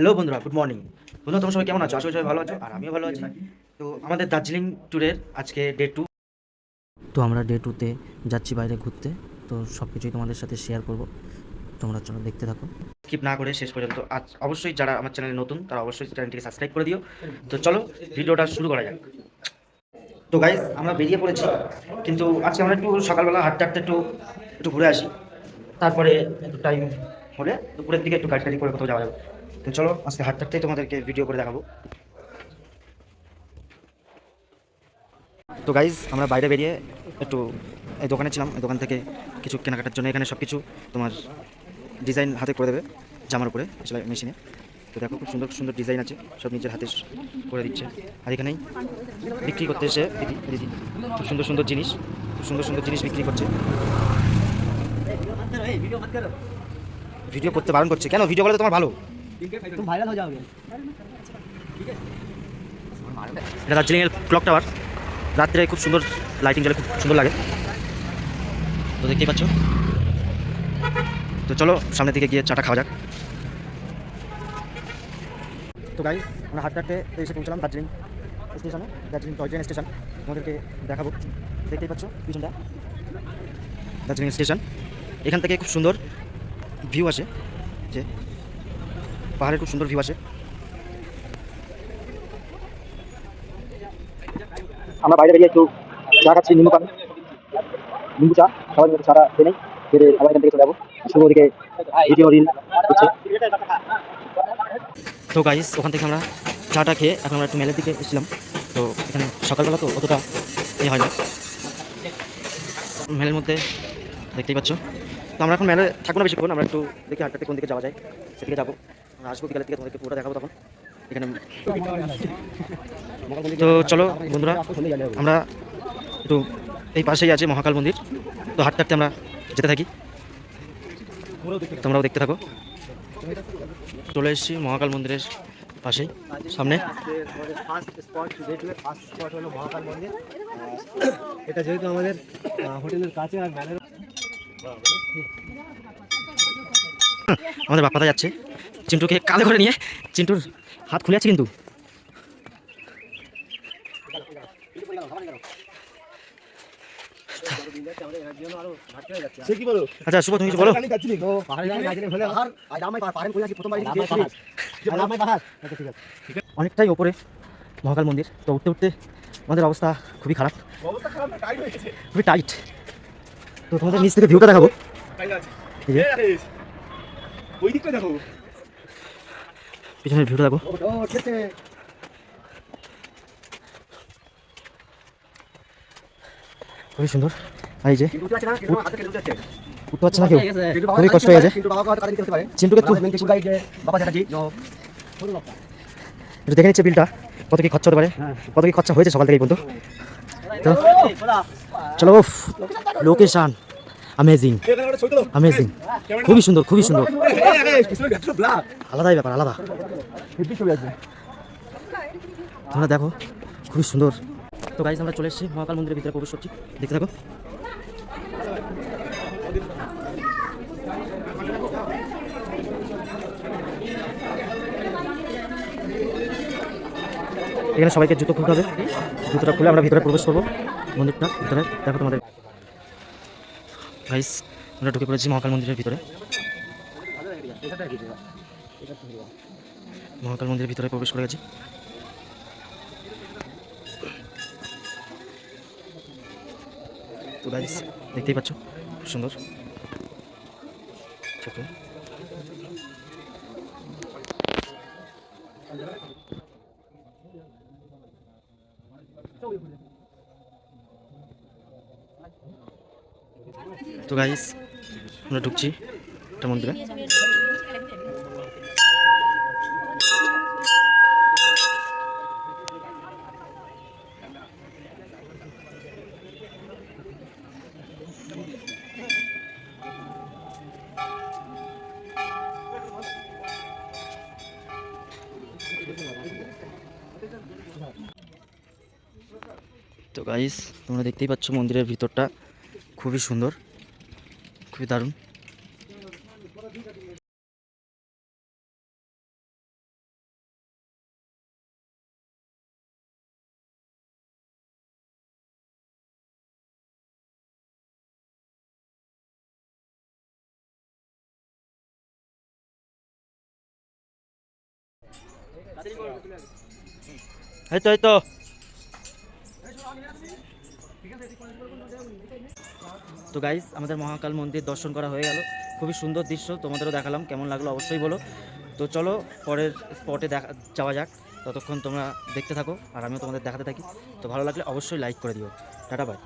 Hello বন্ধুরা good morning বন্ধুরা, তোমরা সবাই কেমন আছো? আশা সবাই ভালো আছো, আর আমিও ভালো আছি। তো আমাদের দার্জিলিং ট্যুরের আজকে ডে টু তো আমরা ডে টুতে যাচ্ছি বাইরে ঘুরতে। তো সব কিছুই তোমাদের সাথে শেয়ার করব। তোমরা চলো দেখতে থাকো। স্কিপ না করে শেষ পর্যন্ত আজ অবশ্যই যারা আমার চ্যানেলে নতুন, তারা অবশ্যই চ্যানেলটিকে সাবস্ক্রাইব করে দিও। তো চলো ভিডিওটা শুরু করা যাক। তো গাইজ আমরা বেরিয়ে পড়েছি। কিন্তু আজকে আমরা একটু সকালবেলা হাঁটতে হাঁটতে একটু একটু ঘুরে আসি। তারপরে একটু টাইম হলে দুপুরের দিকে একটু গাড়ি টাড়ি করে কোথাও যাওয়া যাবে। তো চলো আজকে হাঁটতে থাকতেই তোমাদেরকে ভিডিও করে দেখাবো। তো গাইজ আমরা বাইরে বেরিয়ে একটু এই দোকানে ছিলাম। এই দোকান থেকে কিছু কেনাকাটার জন্য এখানে সব কিছু তোমার ডিজাইন হাতে করে দেবে জামার উপরে সেলাই মেশিনে তো দেখো খুব সুন্দর সুন্দর ডিজাইন আছে। সব নিজের হাতে করে দিচ্ছে। আর এখানেই বিক্রি করতে এসে দিদি দিদি খুব সুন্দর সুন্দর জিনিস খুব সুন্দর সুন্দর জিনিস বিক্রি করছে। ভিডিও করতে বারণ করছে। কেন? ভিডিও করলে তোমার ভালো। तुम वायरल हो जाओगे এটা দার্জিলিংয়ের ক্লক টাওয়ার রাত্রে খুব সুন্দর লাইটিং জ্বলে খুব সুন্দর লাগে তো দেখতেই পাচ্ছ তো চলো সামনের দিকে গিয়ে চাটা খাওয়া যাক তো গাইজ আমরা হাঁটতে হাঁটতে এসে পৌঁছলাম দার্জিলিং স্টেশনে দার্জিলিং টয় ট্রেন স্টেশন তোমাদেরকে দেখাবো দেখতেই পাচ্ছ পিছনটা দার্জিলিং স্টেশন এখান থেকে খুব সুন্দর ভিউ আসে যে পাহাড়ের খুব সুন্দর ভিউ আসে। আমরা বাইরে বেরিয়ে একটু চা খাচ্ছি নিম্বু পান। নিম্বু চা সবাই মিলে নেই খেয়ে দিয়ে আবার এখান থেকে চলে যাব। শুভ ওদিকে ভিডিও রিল হচ্ছে। তো গাইস ওখান থেকে আমরা চাটা খেয়ে এখন আমরা একটু মেলের দিকে এসেছিলাম। তো এখানে সকালবেলা তো অতটা এ হয় না। মেলের মধ্যে দেখতেই পাচ্ছ। তো আমরা এখন মেলে থাকব না বেশিক্ষণ আমরা একটু দেখি হাঁটতে কোন দিকে যাওয়া যায়। সেদিকে যাব। আসব বিকালের দিকে তোমাদেরকে পুরোটা দেখাবো তখন। এখানে তো চলো বন্ধুরা আমরা একটু এই পাশেই আছে মহাকাল মন্দির। তো হাঁটতে হাঁটতে আমরা যেতে থাকি। তোমরাও দেখতে থাকো। চলে এসেছি মহাকাল মন্দিরের পাশেই সামনে। মহাকাল মন্দির এটা যেহেতু আমাদের হোটেলের কাছে আর আমাদের বাপ্পাদা যাচ্ছে। চিন্টুকে কালে করে নিয়ে চিন্টুর হাত খুলে আছে কিন্তু আচ্ছা শুভ তুমি বলো আচ্ছা অনেকটাই ওপরে মহাকাল মন্দির তো উঠতে উঠতে আমাদের অবস্থা খুবই খারাপ খুবই টাইট তো তোমাদের নিচ থেকে ভিউটা দেখাবো ওই দিকটা দেখো পিছনের ভিউটা দেখো। খুবই সুন্দর। এই যে উঠতে পারছে না কেউ। খুবই কষ্ট হয়ে পারে চিন্টুকে একটু দেখে নিচ্ছে বিলটা। কত কি খরচা হতে পারে। কত কি খরচা হয়েছে সকাল থেকে পর্যন্ত চলো লোকেশন। অ্যামেজিং অ্যামেজিং খুবই সুন্দর খুবই সুন্দর। আলাদাই ব্যাপার, আলাদা। তোমরা দেখো, খুবই সুন্দর। তো গাইজ আমরা চলে এসেছি মহাকাল মন্দিরের ভিতরে প্রবেশ করছি। দেখতে থাকো। এখানে সবাইকে জুতো খুলতে হবে। জুতোটা খুলে আমরা ভিতরে প্রবেশ করব। মন্দিরটা, ভিতরে। দেখো তোমাদের। গাইস আমরা ঢুকে পড়েছি মহাকাল মন্দিরের ভিতরে। মহাকাল মন্দিরের ভিতরে প্রবেশ করে গেছি। তো গাইস দেখতেই পাচ্ছ, খুব সুন্দর। তো গাইস আমরা ঢুকছি একটা মন্দিরে। তো গাইস তোমরা দেখতেই পাচ্ছ মন্দিরের ভিতরটা। খুবই সুন্দর খুবই দারুণ। এই তো এই তো। তো গাইজ আমাদের মহাকাল মন্দির দর্শন করা হয়ে গেল। খুবই সুন্দর দৃশ্য, তোমাদেরও দেখালাম, কেমন লাগল অবশ্যই বলো। তো চলো, পরের স্পটে দেখা, যাওয়া যাক। ততক্ষণ তোমরা দেখতে থাকো, আর আমিও তোমাদের দেখাতে থাকি। তো ভালো লাগলে অবশ্যই লাইক করে দিও। Tata bye